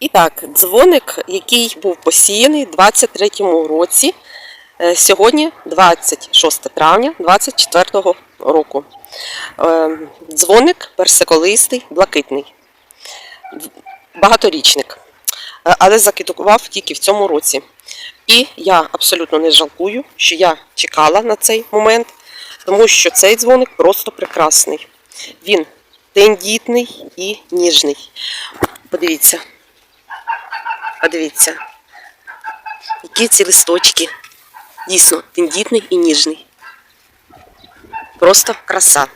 І так, дзвоник, який був посіяний у 23-му році, е, сьогодні 26 травня 24-го року. Е, Дзвоник персиколистий, блакитний, багаторічник, Е, але закидував тільки в цьому році. І я абсолютно не жалкую, що я чекала на цей момент, тому що цей дзвоник просто прекрасний. Він тендітний і ніжний. Подивіться. Подивіться, які ці листочки. Дійсно, тендітний і ніжний. Просто краса.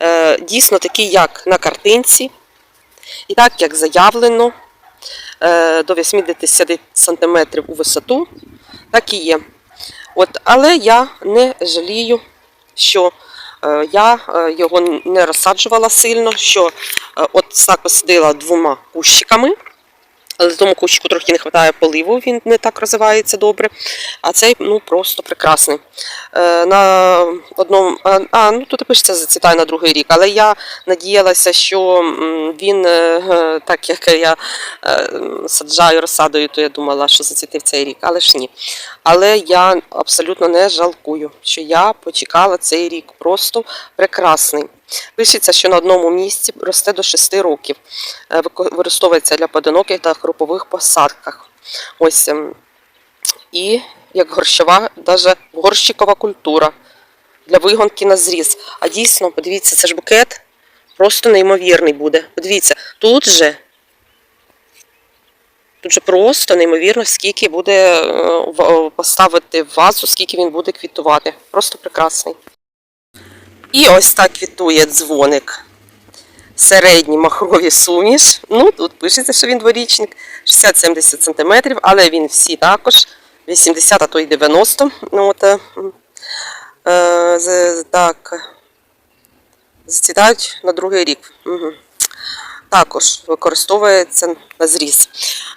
Е, дійсно такий, як на картинці, і так, як заявлено, е, до 80 см у висоту, так і є. От, але я не жалію, що е, я його не розсаджувала сильно, що от так посадила двома кущиками. Але тому кущику трохи не вистачає поливу, він не так розвивається добре. А цей ну просто прекрасний. Е, на одному, а, ну тут і пишеться зацвітає на другий рік. Але я надіялася, що він, е, е, так як я е, саджаю розсадою, то я думала, що зацвіти в цей рік, але ж ні. Але я абсолютно не жалкую, що я почекала цей рік. Просто прекрасний. Пишеться, що на одному місці росте до 6 років. Е, Використовується для поодиноких та групових посадках. Ось. ем, І як горщова, навіть горщикова культура для вигонки на зріз. А дійсно, подивіться, це ж букет просто неймовірний буде. Подивіться, тут же. Тут же просто неймовірно, скільки буде е, поставити в вазу, скільки він буде квітувати. Просто прекрасний. І ось так квітує дзвоник. Середній махрові суміш. Ну, тут пишеться, що він дворічник, 60-70 см, але він всі також 80, а то й 90. Ну, от, е, е, так, зацвітають на другий рік. Угу. Також використовується на зріз.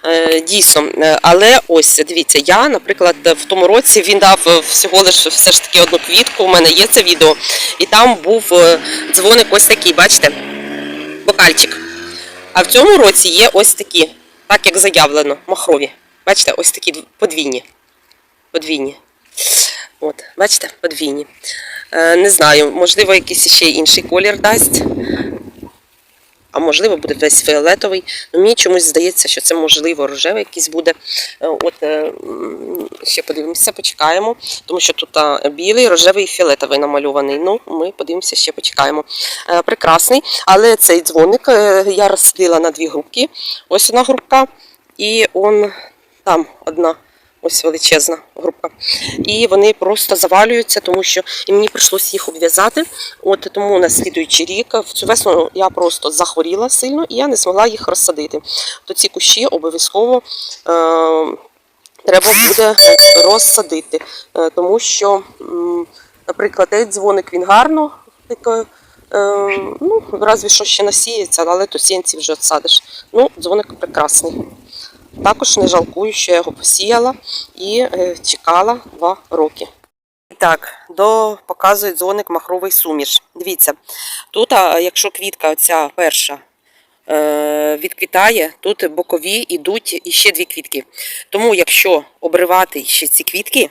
Е, дійсно, Е, але ось дивіться, я, наприклад, в тому році він дав е, всього лише все ж таки одну квітку. У мене є це відео, і там був дзвоник ось такий, бачите? Бокальчик. А в цьому році є ось такі, так як заявлено, махрові. Бачите, ось такі подвійні. Подвійні. От, бачите, подвійні. Не знаю, можливо, якийсь ще інший колір дасть можливо буде весь фіолетовий. Ну, мені чомусь здається, що це можливо рожевий якийсь буде. Е, От е, ще подивимося, почекаємо, тому що тут білий, рожевий і фіолетовий намальований. Ну, ми подивимося, ще почекаємо. Е, Прекрасний. Але цей дзвоник я розсадила на дві групки. Ось одна групка, і он там одна. Ось величезна група. І вони просто завалюються, тому що і мені прийшлося їх обв'язати. От тому на слідуючий рік в цю весну я просто захворіла сильно і я не змогла їх розсадити. То ці кущі обов'язково е, треба буде розсадити, е, тому що, м, наприклад, цей дзвоник він гарно. так, е, ну, разві що ще насіється, але то сінці вже відсадиш. Ну, дзвоник прекрасний. Також не жалкую, що я його посіяла і е, чекала два роки. Так, до показує дзвоник махровий суміш. Дивіться, тут, якщо квітка оця перша е, відквітає, тут бокові йдуть іще дві квітки. Тому, якщо обривати ще ці квітки,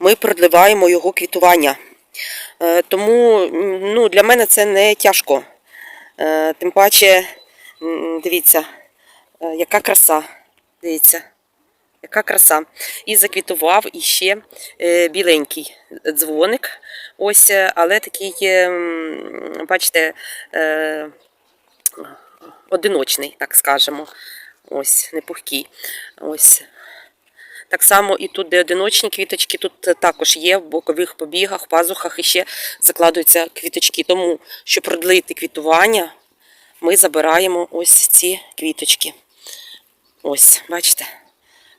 ми продливаємо його квітування. Е, тому ну, для мене це не тяжко. Тим паче, дивіться, яка краса. Дивіться, яка краса. І заквітував іще е, біленький дзвоник. Ось, е, але такий, е, бачите, одиночний, так скажемо. Ось, не пухкий. Ось. Так само і тут, де одиночні квіточки, тут також є в бокових побігах, пазухах і ще закладуються квіточки. Тому, щоб продлити квітування, ми забираємо ось ці квіточки. Ось, бачите,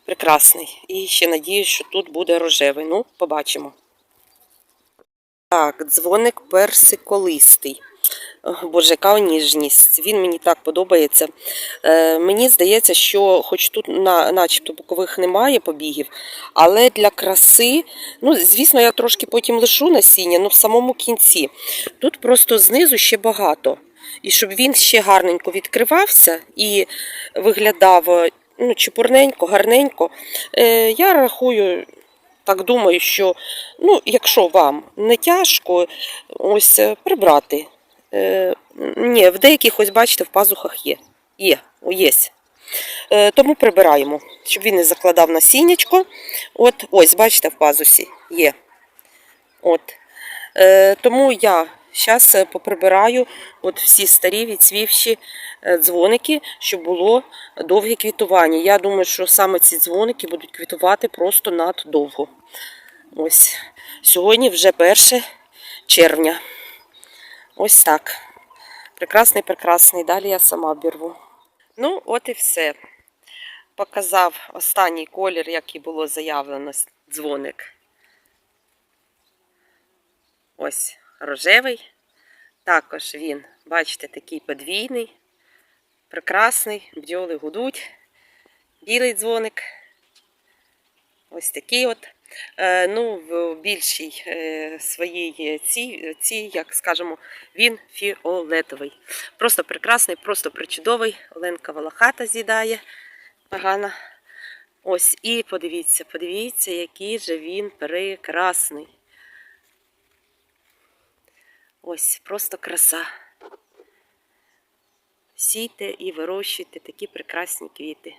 прекрасний. І ще надіюсь, що тут буде рожевий. Ну, побачимо. Так, дзвоник персиколистий. Ох, Боже, яка ніжність. Він мені так подобається. Е, мені здається, що хоч тут на, начебто бокових немає побігів, але для краси, ну, звісно, я трошки потім лишу насіння, але в самому кінці. Тут просто знизу ще багато. І щоб він ще гарненько відкривався і виглядав ну, чепурненько, гарненько, е, я рахую, так думаю, що ну, якщо вам не тяжко, ось е, прибрати. Е, ні, в деяких, ось бачите, в пазухах є. Є, є. Е, тому прибираємо, щоб він не закладав насіннячко. От, ось, бачите, в пазусі є. От. Е, тому я зараз поприбираю от всі старі відцвівші е, дзвоники, щоб було довге квітування. Я думаю, що саме ці дзвоники будуть квітувати просто надовго. Ось. Сьогодні вже 1 червня. Ось так. Прекрасний, прекрасний. Далі я сама обірву. Ну, от і все. Показав останній колір, як і було заявлено, дзвоник. Ось рожевий. Також він, бачите, такий подвійний, прекрасний, бджоли гудуть. Білий дзвоник. Ось такий от. Е, ну, в більшій е, своїй ці, ці, як скажемо, він фіолетовий. Просто прекрасний, просто причудовий. Оленка Волохата з'їдає. Погано. Ось, і подивіться, подивіться, який же він прекрасний. Ось, просто краса. Сійте і вирощуйте такі прекрасні квіти.